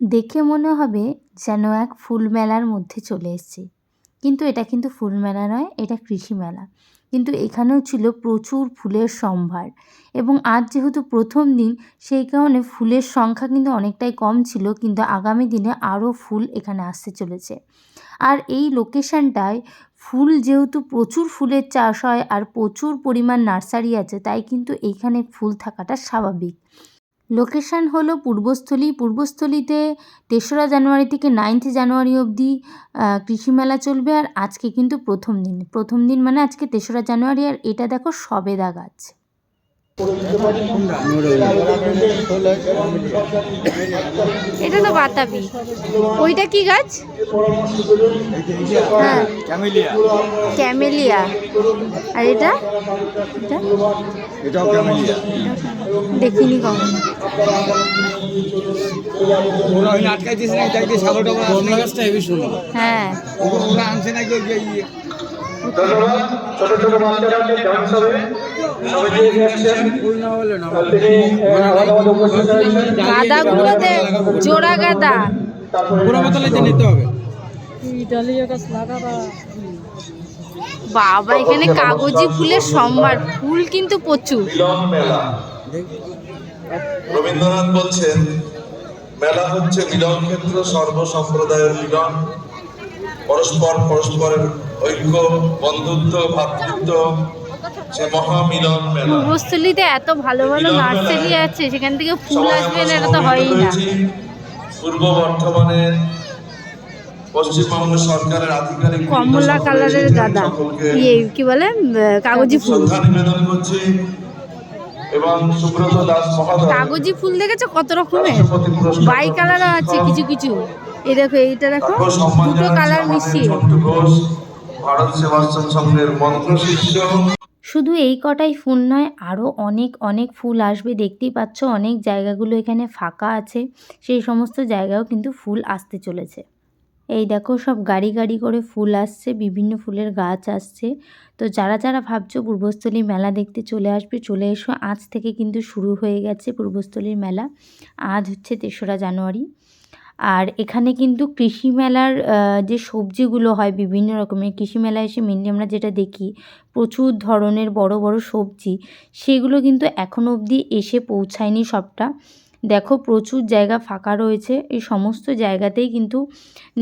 দেখে মনে হবে যেন এক ফুল মেলার মধ্যে চলে এসেছি। কিন্তু এটা কিন্তু ফুল মেলা নয়, এটা কৃষি মেলা কিন্তু এখানেও ছিল প্রচুর ফুলের সম্ভার এবং আজ যেহেতু প্রথম দিন, সেই কারণে ফুলের সংখ্যা কিন্তু অনেকটাই কম ছিল, কিন্তু আগামী দিনে আরও ফুল এখানে আসতে চলেছে। আর এই লোকেশানটায় ফুল যেহেতু প্রচুর ফুলের চাষ হয় আর প্রচুর পরিমাণ নার্সারি আছে, তাই কিন্তু এইখানে ফুল থাকাটা স্বাভাবিক। লোকেশান হলো পূর্বস্থলী। পূর্বস্থলীতে তেসরা জানুয়ারি থেকে নাইন্থ জানুয়ারি অবধি কৃষি মেলা চলবে। আর আজকে কিন্তু প্রথম দিন। প্রথম দিন মানে আজকে তেসরা জানুয়ারি। আর এটা দেখো সবেদা গাছ। এটা তো বাতাবি। ওইটা কি গাছ? হ্যাঁ। ক্যামেলিয়া। আর এটা? এটা? এটাও ক্যামেলিয়া। দেখিনি কখনো। হ্যাঁ। ওরা আনছে নাকি ওই যে ধন্যবাদ। ছোট ছোট ডান্স হবে সবাই যে তিনি উপস্থিত জোড়া গাদা। পুরো বোতলে নিতে হবে। বাবা এখানে কাগজি ফুলের সম্ভার। ফুল কিন্তু প্রচুর। রবীন্দ্রনাথ বলছেন মেলা হচ্ছে মিলন ক্ষেত্র সর্বসম্প্রদায়ের মিলন। পরস্পর পরস্পরের ঐক্য বন্ধুত্ব ভ্রাতৃত্ব সে মহামিলন মেলা। এত ভালো ভালো নার্সারি আছে সেখান থেকে ফুল আসবে না এটা তো হয়ই না। পূর্ব বর্ধমানের পশ্চিমবঙ্গ সরকারের আধিকারিক কমলা কালারের গাদা ইয়ে কি বলে? কাগজি ফুল। নিবেদন করছি। এবং সুব্রত দাস মহোদয় কাগজি ফুল দেখেছ কত রকমের? বাই কালারও আছে কিছু কিছু। এই দেখো এইটা দেখো দুটো কালার মিশিয়ে। ঝন্টু ঘোষ ভারত সেবাশ্রম সংঘের মন্ত্র শিষ্য। শুধু এই কটাই ফুল নয় আরও অনেক অনেক ফুল আসবে। দেখতেই পাচ্ছ অনেক জায়গাগুলো এখানে ফাঁকা আছে। সেই সমস্ত জায়গাও কিন্তু ফুল আসতে চলেছে। এই দেখো সব গাড়ি গাড়ি করে ফুল আসছে বিভিন্ন ফুলের গাছ আসছে। তো যারা যারা ভাবছ পূর্বস্থলী মেলা দেখতে চলে আসবে চলে এসো। আজ থেকে কিন্তু শুরু হয়ে গেছে পূর্বস্থলীর মেলা। আজ হচ্ছে তেসরা জানুয়ারি। আর এখানে কিন্তু কৃষি মেলার যে সবজিগুলো হয় বিভিন্ন রকমের, কৃষি মেলায় এসে মেনলি আমরা যেটা দেখি, প্রচুর ধরনের বড় বড় সবজি, সেগুলো কিন্তু এখনও অবধি এসে পৌঁছায়নি সবটা। দেখো প্রচুর জায়গা ফাঁকা রয়েছে, এই সমস্ত জায়গাতেই কিন্তু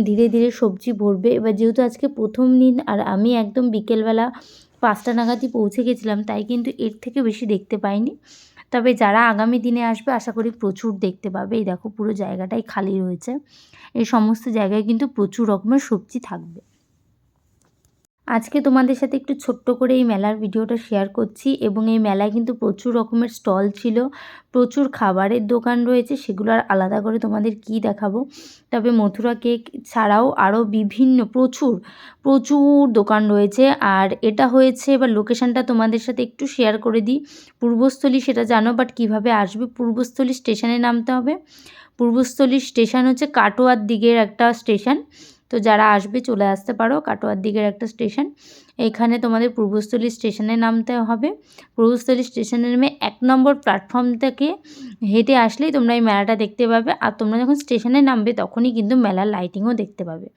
ধীরে ধীরে সবজি ভরবে। এবার যেহেতু আজকে প্রথম দিন আর আমি একদম বিকেলবেলা পাঁচটা নাগাদই পৌঁছে গেছিলাম, তাই কিন্তু এর থেকে বেশি দেখতে পাইনি। তবে যারা আগামী দিনে আসবে, আশা করি প্রচুর দেখতে পাবে। এই দেখো পুরো জায়গাটাই খালি রয়েছে। এই সমস্ত জায়গায় কিন্তু প্রচুর রকমের সবজি থাকবে। আজকে তোমাদের সাথে একটু ছোট্ট করে এই মেলার ভিডিওটা শেয়ার করছি এবং এই মেলায় কিন্তু প্রচুর রকমের স্টল ছিল, প্রচুর খাবারের দোকান রয়েছে, সেগুলো আর আলাদা করে তোমাদের কি দেখাবো। তবে মথুরা কেক ছাড়াও আরও বিভিন্ন, প্রচুর প্রচুর দোকান রয়েছে। আর এটা হয়েছে, এবার লোকেশানটা তোমাদের সাথে একটু শেয়ার করে দিই। পূর্বস্থলী সেটা জানো বাট কীভাবে আসবে? পূর্বস্থলী স্টেশনে নামতে হবে। পূর্বস্থলী স্টেশন হচ্ছে কাটোয়ার দিকের একটা স্টেশন তো যারা আসবে, চলে আসতে পারো কাটোয়ার দিকের একটা স্টেশন। এখানে তোমাদের পূর্বস্থলী স্টেশনে নামতে হবে। পূর্বস্থলী স্টেশনে নেমে এক নম্বর প্ল্যাটফর্ম থেকে হেঁটে আসলেই তোমরা এই মেলাটা দেখতে পাবে। আর তোমরা যখন স্টেশনে নামবে, তখনই কিন্তু মেলার লাইটিংও দেখতে পাবে।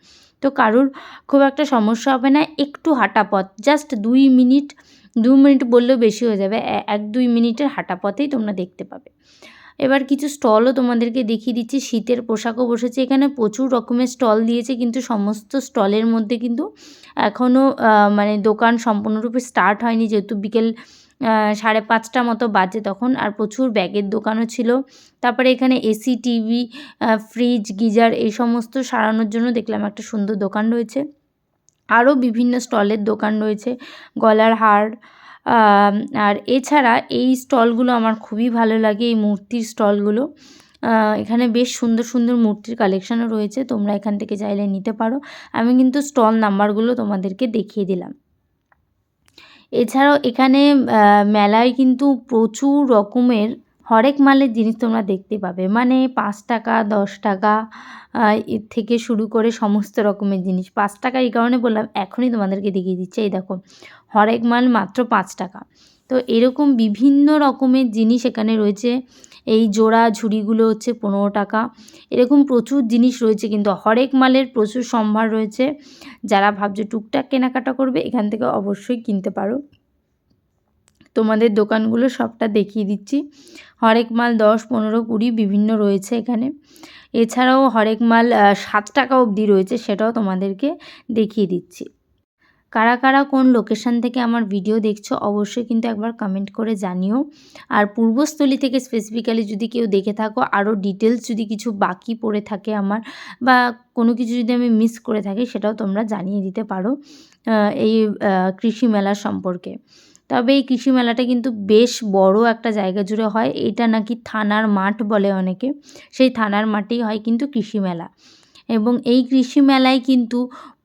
তো কারুর খুব একটা সমস্যা হবে না, একটু হাঁটা পথ। জাস্ট দুই মিনিট, দু মিনিট বললেও বেশি হয়ে যাবে। এক দুই মিনিটের হাঁটা পথেই তোমরা দেখতে পাবে। এবার কিছু স্টলও তোমাদেরকে দেখিয়ে দিচ্ছি। শীতের পোশাকও বসেছে। এখানে প্রচুর রকমের স্টল দিয়েছে, কিন্তু সমস্ত স্টলের মধ্যে কিন্তু এখনও মানে দোকান সম্পূর্ণরূপে স্টার্ট হয়নি। যেহেতু বিকেল সাড়ে পাঁচটা মতো বাজে তখন, আর প্রচুর ব্যাগের দোকানও ছিল। তারপরে এখানে এসি টিভি ফ্রিজ গিজার এই সমস্ত সারানোর জন্য দেখলাম একটা সুন্দর দোকান রয়েছে। আরও বিভিন্ন স্টলের দোকান রয়েছে, গলার হার আর এছাড়া এই স্টলগুলো আমার খুবই ভালো লাগে, এই মূর্তির স্টলগুলো। এখানে বেশ সুন্দর সুন্দর মূর্তির কালেকশানও রয়েছে, তোমরা এখান থেকে চাইলে নিতে পারো। আমি কিন্তু স্টল নাম্বারগুলো তোমাদেরকে দেখিয়ে দিলাম। এছাড়াও এখানে মেলায় কিন্তু প্রচুর রকমের হরেক মালের জিনিস তোমরা দেখতে পাবে। মানে পাঁচ টাকা, দশ টাকা এর থেকে শুরু করে সমস্ত রকমের জিনিস। পাঁচ টাকা এই কারণে বললাম, এখনই তোমাদেরকে দেখিয়ে দিচ্ছি। এই দেখো, হরেক মাল মাত্র পাঁচ টাকা। তো এরকম বিভিন্ন রকমের জিনিস এখানে রয়েছে। এই জোড়া ঝুড়িগুলো হচ্ছে পনেরো টাকা। এরকম প্রচুর জিনিস রয়েছে কিন্তু হরেক মালের প্রচুর সম্ভার রয়েছে। যারা ভাবছে টুকটাক কেনাকাটা করবে, এখান থেকে অবশ্যই কিনতে পারো। তোমাদের দোকানগুলো সবটা দেখিয়ে দিচ্ছি। হরেক মাল দশ, পনেরো, কুড়ি বিভিন্ন রয়েছে এখানে। এছাড়াও হরেক মাল সাত টাকা অবধি রয়েছে সেটাও তোমাদেরকে দেখিয়ে দিচ্ছি। কারা কারা কোন লোকেশান থেকে আমার ভিডিও দেখছ অবশ্যই কিন্তু একবার কমেন্ট করে জানিও। আর পূর্বস্থলী থেকে স্পেসিফিক্যালি যদি কেউ দেখে থাকো, আরও ডিটেলস যদি কিছু বাকি পড়ে থাকে আমার, বা কোনো কিছু যদি আমি মিস করে থাকি সেটাও তোমরা জানিয়ে দিতে পারো এই কৃষি মেলা সম্পর্কে। তবে এই কৃষি মেলাটা কিন্তু বেশ বড় একটা জায়গা জুড়ে হয়। এটা নাকি থানার মাঠ বলে অনেকে। সেই থানার মাঠেই হয় কিন্তু কৃষি মেলা। এবং এই কৃষি মেলায় কিন্তু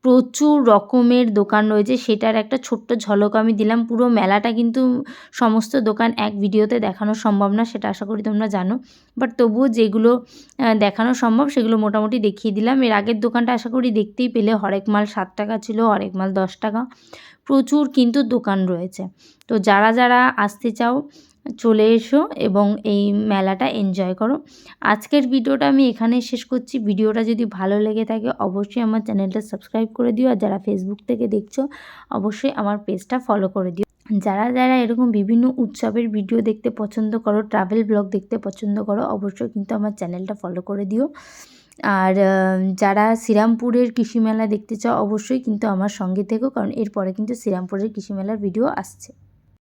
প্রচুর রকমের দোকান রয়েছে। সেটার একটা ছোট্ট ঝলক আমি দিলাম। পুরো মেলাটা কিন্তু সমস্ত দোকান এক ভিডিওতে দেখানো সম্ভব না, সেটা আশা করি তোমরা জানো। বাট তবুও যেগুলো দেখানো সম্ভব, সেগুলো মোটামুটি দেখিয়ে দিলাম। এর আগের দোকানটা আশা করি দেখতেই পেলে। হরেক মাল সাত টাকা ছিল, হরেক মাল দশ টাকা। প্রচুর কিন্তু দোকান রয়েছে। তো যারা যারা আসতে চাও চলে এসো এবং এই মেলাটা এনজয় করো। আজকের ভিডিওটা আমি এখানেই শেষ করছি। ভিডিওটা যদি ভালো লেগে থাকে অবশ্যই আমার চ্যানেলটা সাবস্ক্রাইব করে দিও আর যারা ফেসবুক থেকে দেখছ অবশ্যই আমার পেজটা ফলো করে দিও। যারা যারা এরকম বিভিন্ন উৎসবের ভিডিও দেখতে পছন্দ করো ট্রাভেল ব্লগ দেখতে পছন্দ করো অবশ্যই কিন্তু আমার চ্যানেলটা ফলো করে দিও। আর যারা শ্রীরামপুরের কৃষি মেলা দেখতে চাও অবশ্যই কিন্তু আমার সঙ্গে থেকো কারণ এরপরে কিন্তু শ্রীরামপুরের কৃষি মেলার ভিডিও আসছে।